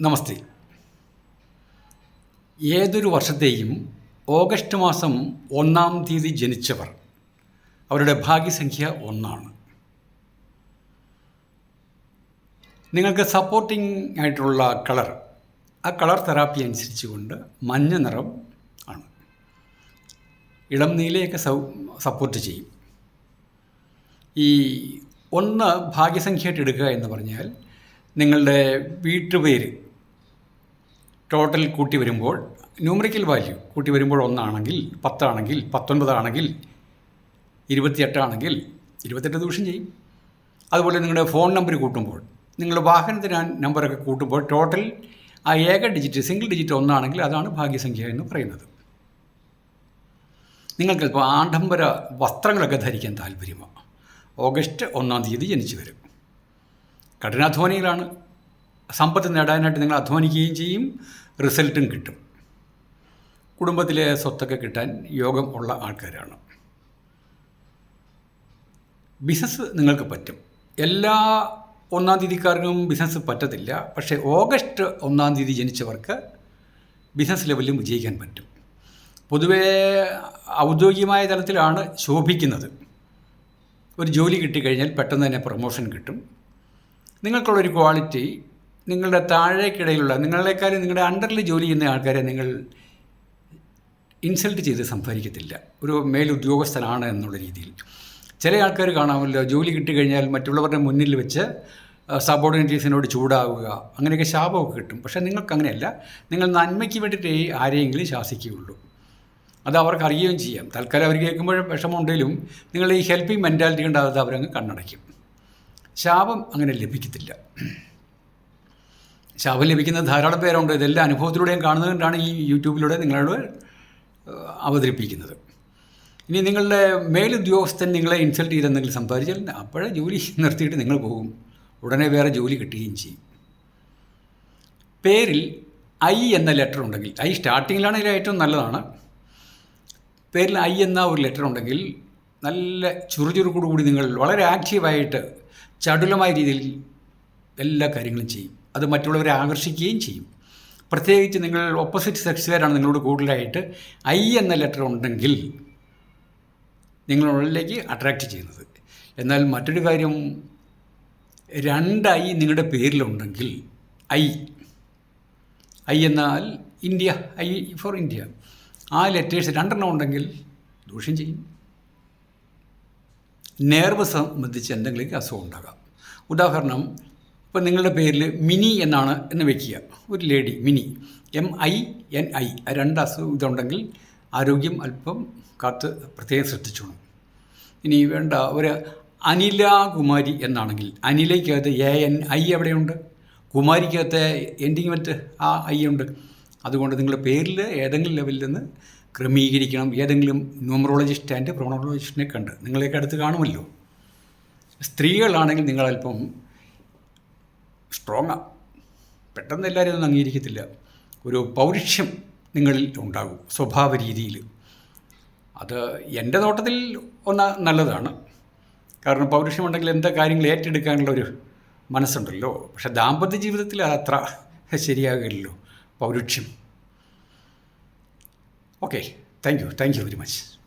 നമസ്തേ. ഏതൊരു വർഷത്തെയും ഓഗസ്റ്റ് മാസം ഒന്നാം തീയതി ജനിച്ചവർ അവരുടെ ഭാഗ്യസംഖ്യ ഒന്നാണ്. നിങ്ങൾക്ക് സപ്പോർട്ടിംഗ് ആയിട്ടുള്ള കളർ ആ കളർ തെറാപ്പി അനുസരിച്ചുകൊണ്ട് മഞ്ഞ നിറം ആണ്. ഇളം നീലയൊക്കെ സപ്പോർട്ട് ചെയ്യും. ഈ ഒന്ന് ഭാഗ്യസംഖ്യയായിട്ട് എടുക്കുക എന്ന് പറഞ്ഞാൽ നിങ്ങളുടെ വീട്ടുപേര് ടോട്ടൽ കൂട്ടി വരുമ്പോൾ ന്യൂമറിക്കൽ വാല്യൂ കൂട്ടി വരുമ്പോൾ ഒന്നാണെങ്കിൽ പത്താണെങ്കിൽ പത്തൊൻപതാണെങ്കിൽ ഇരുപത്തിയെട്ടാണെങ്കിൽ ഇരുപത്തെട്ട് ദിവസം ചെയ്യും. അതുപോലെ നിങ്ങളുടെ ഫോൺ നമ്പർ കൂട്ടുമ്പോൾ നിങ്ങളുടെ വാഹനത്തിന് നമ്പറൊക്കെ കൂട്ടുമ്പോൾ ടോട്ടൽ ആ ഏക ഡിജിറ്റ് സിംഗിൾ ഡിജിറ്റ് ഒന്നാണെങ്കിൽ അതാണ് ഭാഗ്യസംഖ്യ എന്ന് പറയുന്നത്. നിങ്ങൾക്ക് ഇപ്പോൾ ആഡംബര വസ്ത്രങ്ങളൊക്കെ ധരിക്കാൻ താല്പര്യമാണ് ഓഗസ്റ്റ് ഒന്നാം തീയതി ജനിച്ചു വരും. കഠിനാധ്വാനികളാണ്. സമ്പത്ത് നേടാനായിട്ട് നിങ്ങൾ അധ്വാനിക്കുകയും ചെയ്യും റിസൾട്ടും കിട്ടും. കുടുംബത്തിലെ സ്വത്തൊക്കെ കിട്ടാൻ യോഗം ഉള്ള ആൾക്കാരാണ്. ബിസിനസ് നിങ്ങൾക്ക് പറ്റും. എല്ലാ ഒന്നാം തീയതിക്കാർക്കും ബിസിനസ് പറ്റത്തില്ല. പക്ഷേ ഓഗസ്റ്റ് ഒന്നാം തീയതി ജനിച്ചവർക്ക് ബിസിനസ് ലെവലിലും വിജയിക്കാൻ പറ്റും. പൊതുവേ ഔദ്യോഗികമായ തലത്തിലാണ് ശോഭിക്കുന്നത്. ഒരു ജോലി കിട്ടിക്കഴിഞ്ഞാൽ പെട്ടെന്ന് തന്നെ പ്രൊമോഷൻ കിട്ടും. നിങ്ങൾക്കുള്ളൊരു ക്വാളിറ്റി നിങ്ങളുടെ താഴേക്കിടയിലുള്ള നിങ്ങളെക്കാളും നിങ്ങളുടെ അണ്ടറിൽ ജോലി ചെയ്യുന്ന ആൾക്കാരെ നിങ്ങൾ ഇൻസൾട്ട് ചെയ്ത് സംസാരിക്കത്തില്ല. ഒരു മേലുദ്യോഗസ്ഥനാണ് എന്നുള്ള രീതിയിൽ. ചില ആൾക്കാർ കാണാമല്ലോ ജോലി കിട്ടിക്കഴിഞ്ഞാൽ മറ്റുള്ളവരുടെ മുന്നിൽ വെച്ച് സബോർഡിനേറ്റീവ്സിനോട് ചൂടാവുക അങ്ങനെയൊക്കെ ശാപമൊക്കെ കിട്ടും. പക്ഷേ നിങ്ങൾക്ക് അങ്ങനെയല്ല. നിങ്ങൾ നന്മയ്ക്ക് വേണ്ടിയിട്ട് ആരെയെങ്കിലും ശാസിക്കുകയുള്ളൂ. അത് അവർക്ക് അറിയുകയും ചെയ്യാം. തൽക്കാലം അവർ കേൾക്കുമ്പോൾ വിഷമമുണ്ടെങ്കിലും നിങ്ങൾ ഈ ഹെൽപ്പിംഗ് മെന്റാലിറ്റി കൊണ്ട് അവരങ്ങ് കണ്ണടയ്ക്കും. ശാപം അങ്ങനെ ലഭിക്കത്തില്ല. ശാപം ലഭിക്കുന്ന ധാരാളം പേരുണ്ട്. ഇതെല്ലാം അനുഭവത്തിലൂടെയും കാണുന്നതുകൊണ്ടാണ് ഈ യൂട്യൂബിലൂടെ നിങ്ങളോട് അവതരിപ്പിക്കുന്നത്. ഇനി നിങ്ങളുടെ മേലുദ്യോഗസ്ഥൻ നിങ്ങളെ ഇൻസൾട്ട് ചെയ്തെന്തെങ്കിലും സംസാരിച്ചാൽ അപ്പോഴേ ജോലി നിർത്തിയിട്ട് നിങ്ങൾ പോകും. ഉടനെ വേറെ ജോലി കിട്ടുകയും ചെയ്യും. പേരിൽ ഐ എന്ന ലെറ്റർ ഉണ്ടെങ്കിൽ ഐ സ്റ്റാർട്ടിങ്ങിലാണെങ്കിൽ ഏറ്റവും നല്ലതാണ്. പേരിൽ ഐ എന്ന ഒരു ലെറ്റർ ഉണ്ടെങ്കിൽ നല്ല ചുറുചുറുക്കോടുകൂടി നിങ്ങൾ വളരെ ആക്റ്റീവായിട്ട് ചടുലമായ രീതിയിൽ എല്ലാ കാര്യങ്ങളും ചെയ്യും. അത് മറ്റുള്ളവരെ ആകർഷിക്കുകയും ചെയ്യും. പ്രത്യേകിച്ച് നിങ്ങൾ ഓപ്പോസിറ്റ് സെക്സുകാരാണ് നിങ്ങളോട് കൂടുതലായിട്ട് ഐ എന്ന ലെറ്റർ ഉണ്ടെങ്കിൽ നിങ്ങളുള്ളിലേക്ക് അട്രാക്റ്റ് ചെയ്യുന്നത്. എന്നാൽ മറ്റൊരു കാര്യം രണ്ടായി നിങ്ങളുടെ പേരിലുണ്ടെങ്കിൽ ഐ ഐ എന്നാൽ ഇന്ത്യ ഐ ഫോർ ഇന്ത്യ. ആ ലെറ്റേഴ്സ് രണ്ടെണ്ണം ഉണ്ടെങ്കിൽ ദൂഷ്യം ചെയ്യും. നേർവ് സംബന്ധിച്ച് എന്തെങ്കിലും അസുഖം ഉണ്ടാകാം. ഉദാഹരണം ഇപ്പം നിങ്ങളുടെ പേരിൽ മിനി എന്നാണ് എന്ന് വെക്കുക. ഒരു lady Mini. M I N I രണ്ട് അസുഖം ഇതുണ്ടെങ്കിൽ ആരോഗ്യം അല്പം കാത്ത് പ്രത്യേകം ശ്രദ്ധിച്ചോണം. ഇനി വേണ്ട ഒരു അനില കുമാരി എന്നാണെങ്കിൽ അനിലയ്ക്കകത്ത് എ എൻ ഐ എവിടെയുണ്ട്? കുമാരിക്കകത്ത് എൻഡിങ് മറ്റ് ആ ഐ ഉണ്ട്. അതുകൊണ്ട് നിങ്ങളുടെ പേരിൽ ഏതെങ്കിലും ലെവലിൽ നിന്ന് ക്രമീകരിക്കണം. ഏതെങ്കിലും ന്യൂമറോളജിസ്റ്റ് ആൻഡ് പ്രോണോളജിസ്റ്റിനെ കണ്ട് നിങ്ങളെയൊക്കെ അടുത്ത് കാണുമല്ലോ. സ്ത്രീകളാണെങ്കിൽ നിങ്ങളല്പം സ്ട്രോങ്ങാണ് പെട്ടെന്ന് എല്ലാവരും ഒന്നും അംഗീകരിക്കത്തില്ല. ഒരു പൗരുഷ്യം നിങ്ങളിൽ ഉണ്ടാകും സ്വഭാവ രീതിയിൽ അത് എന്റെ നോട്ടത്തിൽ ഒന്ന് നല്ലതാണ്. കാരണം പൗരുഷമുണ്ടെങ്കിൽ എന്താ കാര്യങ്ങൾ ഏറ്റെടുക്കാനുള്ള ഒരു മനസ്സുണ്ടല്ലോ. പക്ഷെ ദാമ്പത്യ ജീവിതത്തിൽ അതത്ര ശരിയാകില്ലല്ലോ. പൗരുഷ്യം. Okay. Thank you. Thank you very much.